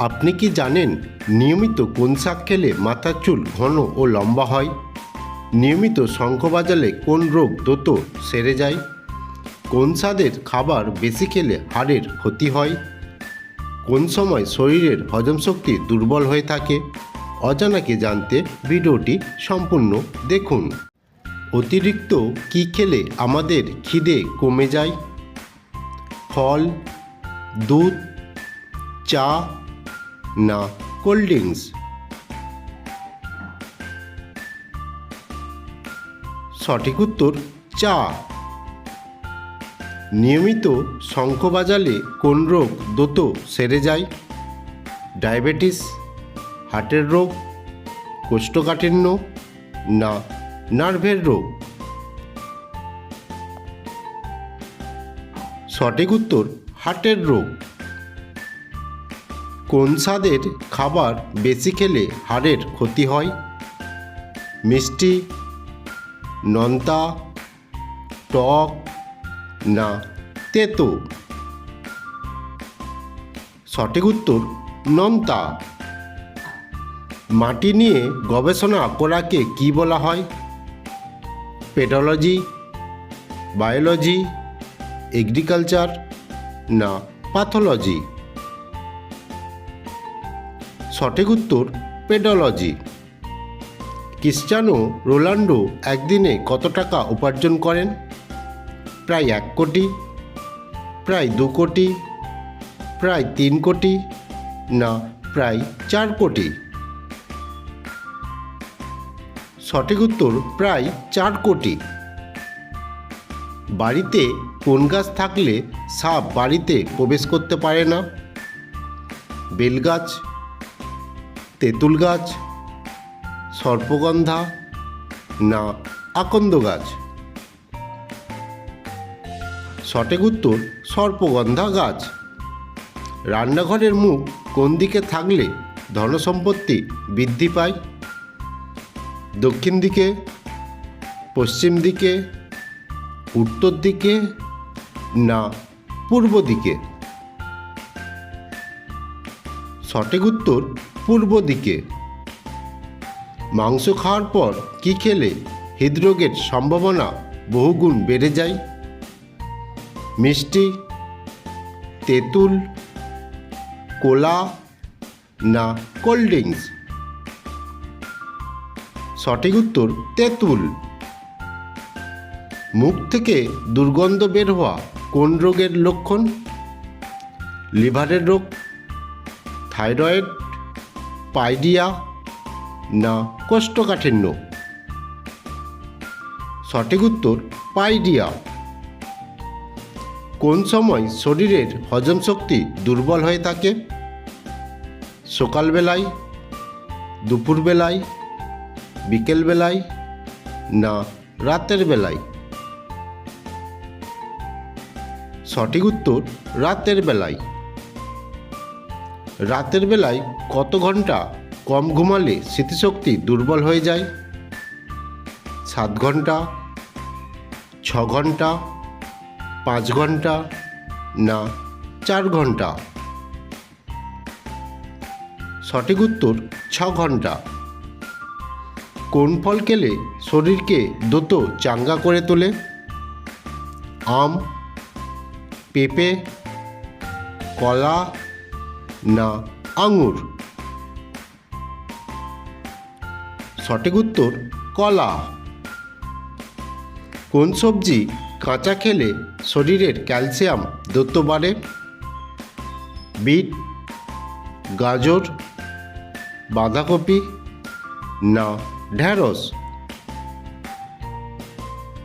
আপনি কি জানেন নিয়মিত কোন শাক খেলে মাথার চুল ঘন ও লম্বা হয়? নিয়মিত শঙ্খ বাজালে কোন রোগ দ্রুত সেরে যায়? কোন স্বাদের খাবার বেশি খেলে হাড়ের ক্ষতি হয়? কোন সময় শরীরের হজম শক্তি দুর্বল হয়ে থাকে? অজানাকে জানতে ভিডিওটি সম্পূর্ণ দেখুন। অতিরিক্ত কি খেলে আমাদের খিদে কমে যায়? ফল, দুধ, চা না কোল্ড ড্রিঙ্কস সঠিক উত্তর, চা। নিয়মিত শঙ্খ বাজালে কোন রোগ দ্রুত সেরে যায়? ডায়াবেটিস, হার্টের রোগ, কোষ্ঠকাঠিন্য, না, নার্ভের রোগ। সঠিক উত্তর, হার্টের রোগ। কোন স্বাদের খাবার বেশি খেলে হাড়ের ক্ষতি হয়? মিষ্টি, নন্তা, টক না তেতো? সঠিক উত্তর, নন্তা। মাটি নিয়ে গবেষণা করাকে কি বলা হয়? পেডোলজি, বায়োলজি, এগ্রিকালচার না প্যাথোলজি? সঠিক উত্তর পেডোলজি। ক্রিশ্চানো রোনাল্ডো একদিনে কত টাকা উপার্জন করেন? প্রায় এক কোটি, প্রায় দু কোটি, প্রায় তিন কোটি, না, প্রায় চার কোটি? সঠিক উত্তর প্রায় চার কোটি। বাড়িতে কোন গাছ থাকলে সাপ বাড়িতে প্রবেশ করতে পারে না? বেলগাছ তেঁতুল গাছ, সর্পগন্ধা না আকন্দ গাছ? সঠিক উত্তর, সর্পগন্ধা গাছ। রান্নাঘরের মুখ কোন দিকে থাকলে ধনসম্পত্তি বৃদ্ধি পায়? দক্ষিণ দিকে, পশ্চিম দিকে, উত্তর দিকে না পূর্ব দিকে? সঠিক উত্তর পূর্ব দিকে। মাংস খাওয়ার পর কি খেলে হৃদরোগের সম্ভাবনা বহুগুণ বেড়ে যায়? মিষ্টি, তেঁতুল, কোলা না কোল্ড ড্রিঙ্কস? সঠিক উত্তর, তেঁতুল। মুখ থেকে দুর্গন্ধ বের হওয়া কোন রোগের লক্ষণ? লিভারের রোগ, থাইরয়েড পাইডিয়া না কোষ্ঠকাঠিন্য? সঠিক উত্তর, পাইডিয়া। কোন সময় শরীরের হজম শক্তি দুর্বল হয়ে থাকে? সকালবেলায়, দুপুরবেলায়, বিকেলবেলায় না রাতের বেলায়? সঠিক উত্তর, রাতের বেলায়। রাতের বেলায় কত ঘণ্টা কম ঘুমালে স্মৃতিশক্তি দুর্বল হয়ে যায়? সাত ঘণ্টা, ছ ঘণ্টা, পাঁচ ঘণ্টা, না, চার ঘণ্টা? সঠিক উত্তর, ছ ঘণ্টা। কোন ফল খেলে শরীরকে দ্রুত চাঙ্গা করে তোলে? আম, পেঁপে, কলা না আঙুর। সঠিক উত্তর, কলা। কোন সবজি কাঁচা খেলে শরীরের ক্যালসিয়াম দ্রুত বাড়ে? বিট, গাজর, বাঁধাকপি না ঢ্যাঁড়স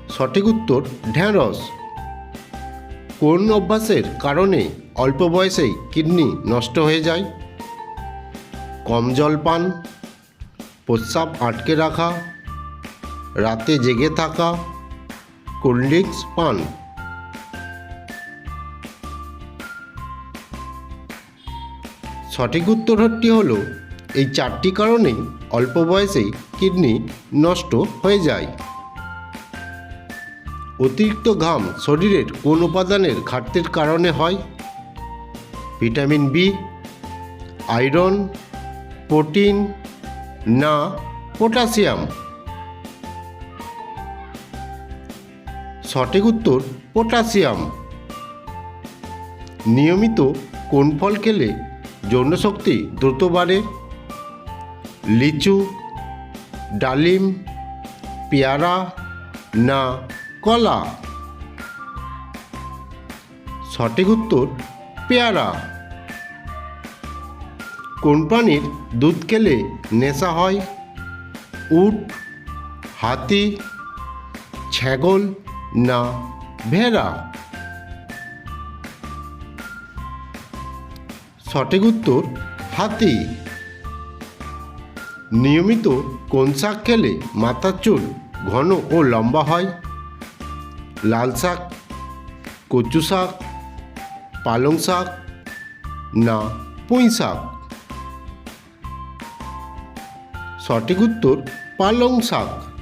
সঠিক উত্তর ঢ্যাঁড়স কোন অভ্যাসের কারণে অল্প বয়সেই কিডনি নষ্ট হয়ে যায়। কম জল পান, প্রস্রাব আটকে রাখা, রাতে জেগে থাকা, কোল্ড ড্রিঙ্কস পান। সঠিক উত্তরটি হলো, এই চারটি কারণেই অল্প বয়সেই কিডনি নষ্ট হয়ে যায়। অতিরিক্ত ঘাম শরীরের কোন উপাদানের ঘাটতির কারণে হয়? ভিটামিন বি, আয়রন, প্রোটিন, না, পটাশিয়াম। সঠিক উত্তর, পটাশিয়াম। নিয়মিত কোন ফল খেলে যৌনশক্তি দ্রুত বাড়ে? লিচু, ডালিম, পেয়ারা, না, কলা? সঠিক উত্তর পেয়ারা। কোন প্রাণীর দুধ খেলে নেশা হয়? উট, হাতি, ছাগল না ভেড়া? সঠিক উত্তর, হাতি। নিয়মিত কোন শাক খেলে মাথার চুল ঘন ও লম্বা হয়? লাল শাক, কচু শাক পালং শাক? না পুঁই শাক। সঠিক উত্তর পালং শাক।